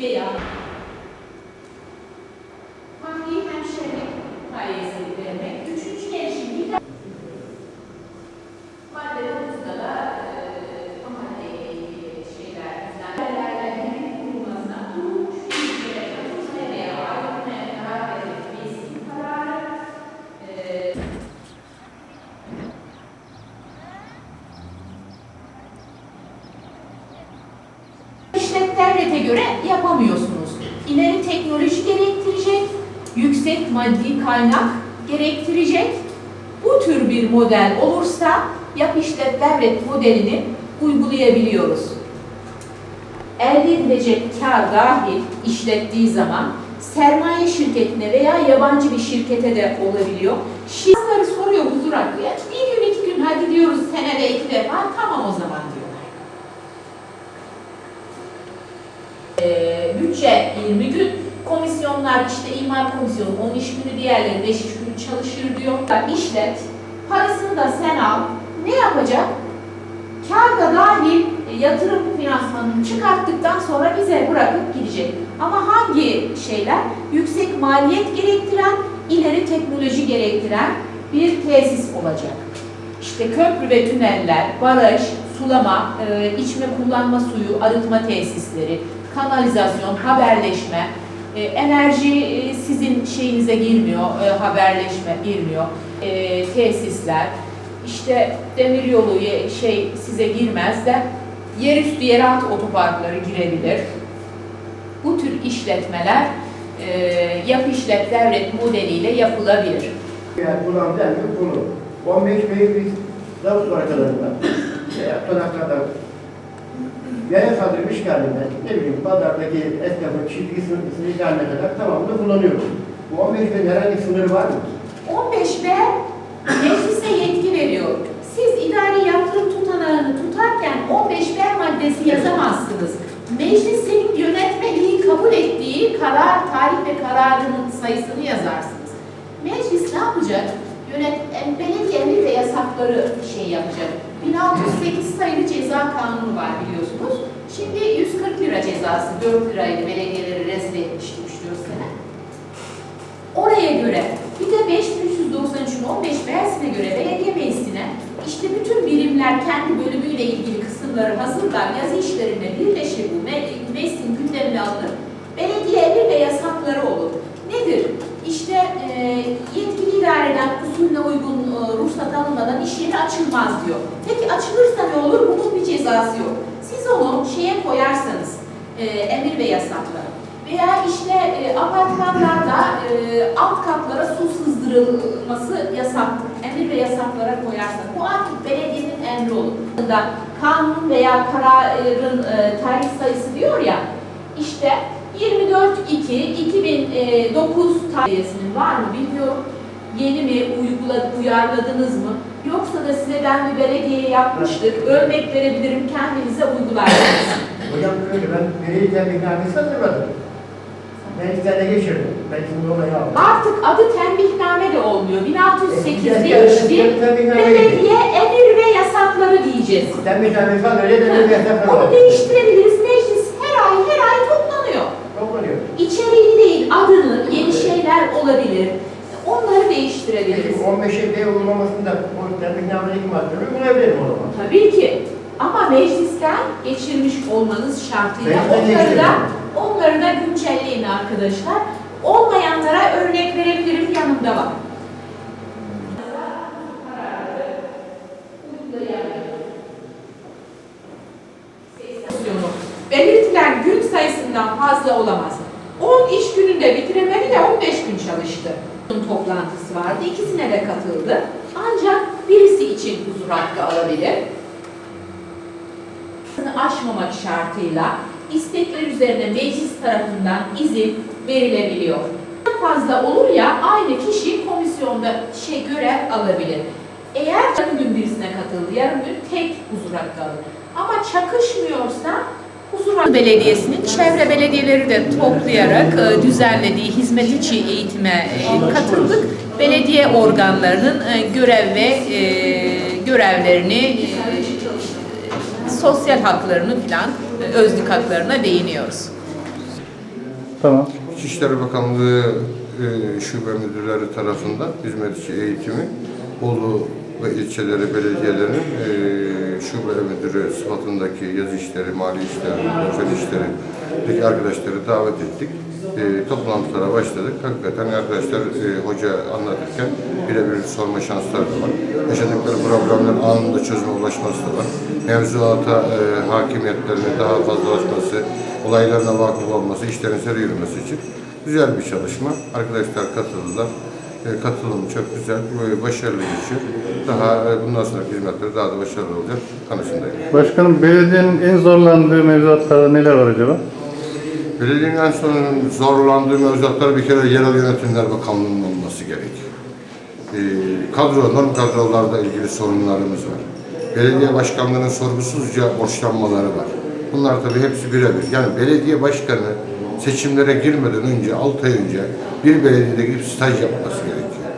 veya hangi devlete göre yapamıyorsunuz. İleri teknoloji gerektirecek, yüksek maddi kaynak gerektirecek. Bu tür bir model olursa yap işlet devlet modelini uygulayabiliyoruz. Elde edilecek kar dahil işlettiği zaman sermaye şirketine veya yabancı bir şirkete de olabiliyor. Şirketleri soruyor huzur hakkı. Bir gün iki gün hadi diyoruz senede iki defa tamam o zaman diyorlar. Ee, bütçe 20 gün, komisyonlar işte imar komisyonu 10 iş günü, diğerleri 5 iş günü çalışır diyor. İşlet, parasını da sen al. Ne yapacak? Kar da dahil e, yatırım finansmanını çıkarttıktan sonra bize bırakıp gidecek. Ama hangi şeyler? Yüksek maliyet gerektiren, ileri teknoloji gerektiren bir tesis olacak. İşte köprü ve tüneller, baraj, sulama, e, içme kullanma suyu, arıtma tesisleri, kanalizasyon, haberleşme, e, enerji e, sizin şeyinize girmiyor, e, haberleşme girmiyor, e, tesisler, işte demiryolu ye- şey size girmez de yerüstü yeraltı otoparkları girebilir. Bu tür işletmeler e, yap işlet devlet modeliyle yapılabilir. Yani bulan der ki bunu. 15 Bey biz Davut arkalarında veya Konaklar'dan yaya kaldırmış işgalinden ne bileyim pazardaki esnafın çizgi sınıfını ihlaline kadar tamamını kullanıyoruz. Bu 15 Bey'in herhangi bir sınırı var mı? 15'te meclise yetki veriyor. Siz idari yatırım tutanağını tutarken 15B maddesi yazamazsınız. Meclis senin yönetmeliği kabul ettiği karar, tarih ve kararının sayısını yazarsınız. Meclis ne yapacak? Yönet, belediye emir ve yasakları şey yapacak. 1608 sayılı ceza kanunu var biliyorsunuz. Şimdi 140 lira cezası, 4 liraydı belediyeleri rezil etmişti 3-4 sene. Oraya göre bir de 5393'ün 15 beğensine göre belediye meclisine işte bütün birimler kendi bölümüyle ilgili kısımları hazırlar, yazı işlerine birleşir bu me- meclisin gündemine alınır. Belediye ve yasakları olur. Nedir? İşte e, usulüne uygun e, ruhsat alınmadan iş yeri açılmaz diyor. Peki açılırsa ne olur? Bunun bir cezası yok. Siz onu şeye koyarsanız, e, emir ve yasaklara veya işte e, apartmanlarda e, alt katlara su sızdırılması yasaktır. Emir ve yasaklara koyarsak bu artık belediyenin emri olur. Kanun veya kararın e, tarih sayısı diyor ya işte 24-2-2009 tarihinin var mı bilmiyorum. Yeni mi uygula, uyarladınız mı? Yoksa da size ben bir belediye yapmıştık, örnek verebilirim kendinize uygularsınız. Hocam öyle ben nereye gelmek neredeyse hatırladım. Meclislerine geçirdim. Ben şimdi olayı aldım. Artık adı tembihname de olmuyor. 1608 Eskiden değişti. eskiden tembihname Belediye emir ve yasakları diyeceğiz. Tane falan öyle de bir yasaklar var. Onu değiştirebiliriz. Meclis her ay her ay toplanıyor. Toplanıyor. İçeriğini değil, adını, yeni şeyler olabilir. Onları Peki değiştirebiliriz. bu 15 Bey uygulamasında bu tembihnamenin maddelerini uygulayabilirim o zaman. Tabii ki. Ama meclisten geçirmiş olmanız şartıyla Meclisten onları da, geçirdim. onları da güncelleyin arkadaşlar. Olmayanlara örnek verebilirim yanımda var. belirtilen gün sayısından fazla olamaz. 10 iş gününde bitiremedi de 15 gün çalıştı. Toplantısı vardı. İkisine de katıldı. Ancak birisi için huzur hakkı alabilir. aşmamak şartıyla istekler üzerine meclis tarafından izin verilebiliyor. Fazla olur ya aynı kişi komisyonda şey görev alabilir. Eğer yarım gün birisine katıldı, yarım gün tek huzur hakkı alır. Ama çakışmıyorsa Huzur Hakkı Belediyesi'nin çevre belediyeleri de toplayarak e, düzenlediği hizmet içi eğitime e, katıldık. Belediye organlarının e, görev ve görevlerini, sosyal haklarını filan, özlük haklarına değiniyoruz. Tamam. İçişleri Bakanlığı Şube Müdürleri tarafından hizmetçi eğitimi Bolu ve ilçeleri belediyelerinin şube müdürü sıfatındaki yazı işleri, mali işleri, fen işleri arkadaşları davet ettik. E, toplantılara başladık. Hakikaten arkadaşlar e, hoca anlatırken birebir sorma şansları da var. Yaşadıkları problemlerin anında çözüme ulaşması da var. Mevzuata e, hakimiyetlerinin daha fazlalaşması, olaylarına vakıf olması, işlerin seri yürümesi için güzel bir çalışma. Arkadaşlar katıldılar. E, katılım çok güzel, başarılı geçiyor. Daha e, bundan sonraki hizmetleri daha da başarılı olacak kanısındayım. Başkanım belediyenin en zorlandığı mevzuatlarda neler var acaba? Belediyenin en son zorlandığı mevzuatlar bir kere yerel yönetimler bakanlığının olması gerek. Ee, kadro, norm kadrolarda ilgili sorunlarımız var. Belediye başkanlarının sorgusuzca borçlanmaları var. Bunlar tabii hepsi birebir. Yani belediye başkanı seçimlere girmeden önce, 6 ay önce bir belediyede gidip staj yapması gerekiyor.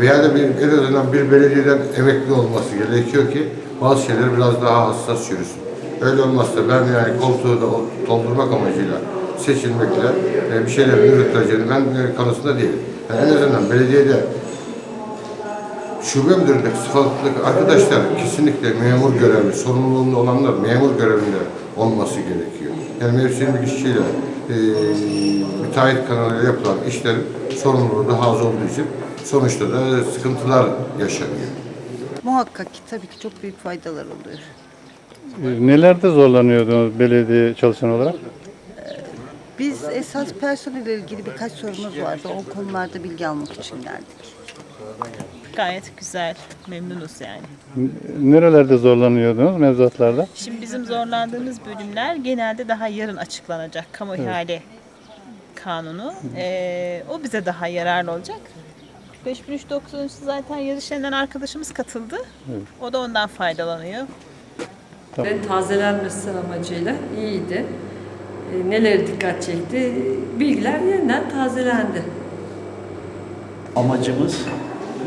Veya da bir, en azından bir belediyeden emekli olması gerekiyor ki bazı şeyleri biraz daha hassas yürüsün. Öyle olmazsa ben yani koltuğu da doldurmak amacıyla seçilmekle e, bir şeylerin yürütüleceğini ben e, kanısında değilim. Yani en azından belediyede şube müdüründeki sıfatlı arkadaşlar kesinlikle memur görevli, sorumluluğunda olanlar memur görevinde olması gerekiyor. Yani mevsimlik işçiyle e, müteahhit kanalıyla yapılan işlerin sorumluluğu daha az olduğu için sonuçta da sıkıntılar yaşanıyor. Muhakkak ki tabii ki çok büyük faydalar oluyor. Ee, Nelerde zorlanıyordunuz belediye çalışan olarak? Biz esas personelle ilgili birkaç sorumuz vardı. O konularda bilgi almak için geldik. Gayet güzel, memnunuz yani. Nerelerde zorlanıyordunuz mevzuatlarda? Şimdi bizim zorlandığımız bölümler genelde daha yarın açıklanacak kamu ihale kanunu. Ee, o bize daha yararlı olacak. 5393 zaten yarışlarından arkadaşımız katıldı. O da ondan faydalanıyor. ve tazelenmesi amacıyla iyiydi. E, neler dikkat çekti? Bilgiler yeniden tazelendi. Amacımız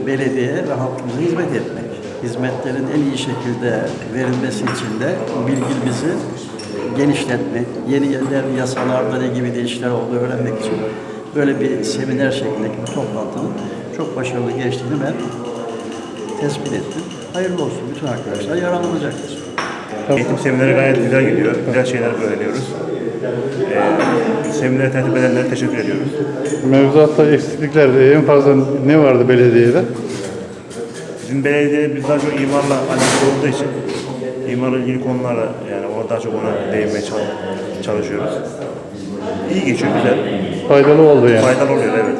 belediyeye ve halkımıza hizmet etmek. Hizmetlerin en iyi şekilde verilmesi için de bilgimizi genişletmek, yeni yerler, yasalarda ne gibi değişiklikler olduğu öğrenmek için böyle bir seminer şeklindeki bir toplantının çok başarılı geçtiğini ben tespit ettim. Hayırlı olsun bütün arkadaşlar yararlanacaktır. Eğitim semineri gayet güzel gidiyor. Güzel şeyler öğreniyoruz. Ee, seminere tertip edenlere teşekkür ediyoruz. Mevzuatta eksiklikler en fazla ne vardı belediyede? Bizim belediye biz daha çok imarla alakalı olduğu için imarla ilgili konularla yani orada daha çok ona değinmeye çal- çalışıyoruz. İyi geçiyor, güzel. Faydalı oldu yani. Faydalı oluyor evet.